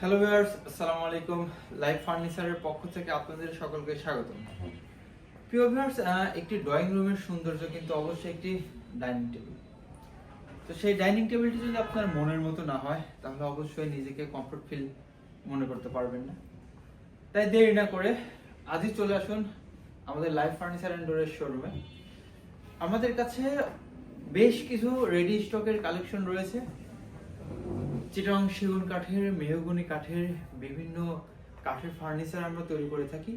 Hello viewers আসসালামু আলাইকুম live ফার্নিচারের পক্ষ থেকে আপনাদের সকলকে স্বাগতম। প্রিয় ভিউয়ার্স একটি ড্রয়িং রুমের সৌন্দর্য কিন্তু অবশ্যই একটি ডাইনিং টেবিল তো সেই ডাইনিং টেবিলটি যদি আপনার মনের মতো না হয়, তাহলে অবশ্যই নিজেকে কমফোর্ট ফিল মনে করতে পারবেন না। তাই দেরি না করে আজই চলে আসুন আমাদের লাইভ ফার্নিচার অ্যান্ড ডোরের শোরুমে আমাদের কাছে বেশ কিছু রেডি স্টকের কালেকশন রয়েছে। চিটং সেগুন কাঠের, মেহগনি কাঠের, বিভিন্ন কাঠের ফার্নিচার আমরা তৈরি করে থাকি।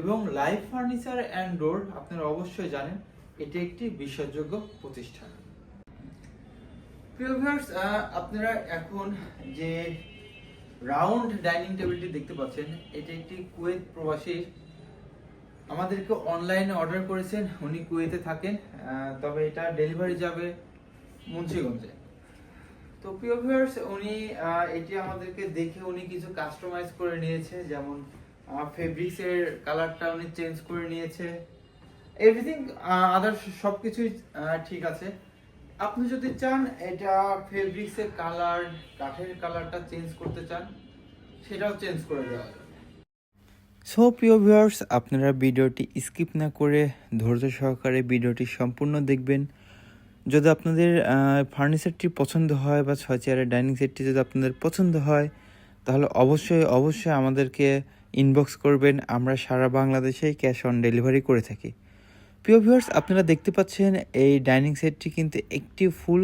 এবং লাইভ ফার্নিচার অ্যান্ড ডোর আপনারা অবশ্যই জানেন, এটি একটি বিশ্বাসযোগ্য প্রতিষ্ঠান। আপনারা এখন যে রাউন্ড ডাইনিং টেবিলটি দেখতে পাচ্ছেন, এটি একটি কুয়েত প্রবাসী আমাদেরকে অনলাইনে অর্ডার করেছেন। উনি কুয়েতে থাকেন তবে এটা ডেলিভারি যাবে মুন্সিগঞ্জে। তো প্রিয় ভিউয়ার্স উনি এটি আমাদেরকে দেখে উনি কিছু কাস্টমাইজ করে নিয়েছে যেমন ফেব্রিক্স এর কালারটা উনি চেঞ্জ করে নিয়েছে। এভরিথিং আদার সবকিছুই আহ, ঠিক আছে। আপনি যদি চান এটা ফেব্রিক্স এর কালার কাঠের কালারটা চেঞ্জ করতে চান সেটাও চেঞ্জ করে দেওয়া সো প্রিয় ভিউয়ার্স আপনারা ভিডিওটি স্কিপ না করে ধৈর্য সহকারে ভিডিওটি সম্পূর্ণ দেখবেন। যদি আপনাদের ফার্নিচারটি পছন্দ হয় বা ছয় চেয়ারের ডাইনিং সেটটি যদি আপনাদের পছন্দ হয়, তাহলে অবশ্যই অবশ্যই আমাদেরকে ইনবক্স করবেন। আমরা সারা বাংলাদেশেই ক্যাশ অন ডেলিভারি করে থাকি। প্রিয় ভিউয়ার্স আপনারা দেখতে পাচ্ছেন এই ডাইনিং সেটটি কিন্তু একটি ফুল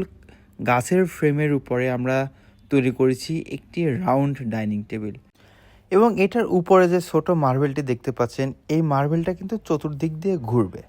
গাছের ফ্রেমের উপরে আমরা তৈরি করেছি একটি রাউন্ড ডাইনিং টেবিল এবং এটার উপরে যে ছোট মার্বেলটি দেখতে পাচ্ছেন, এই মার্বেলটা কিন্তু চতুর্দিক দিয়ে ঘুরবে।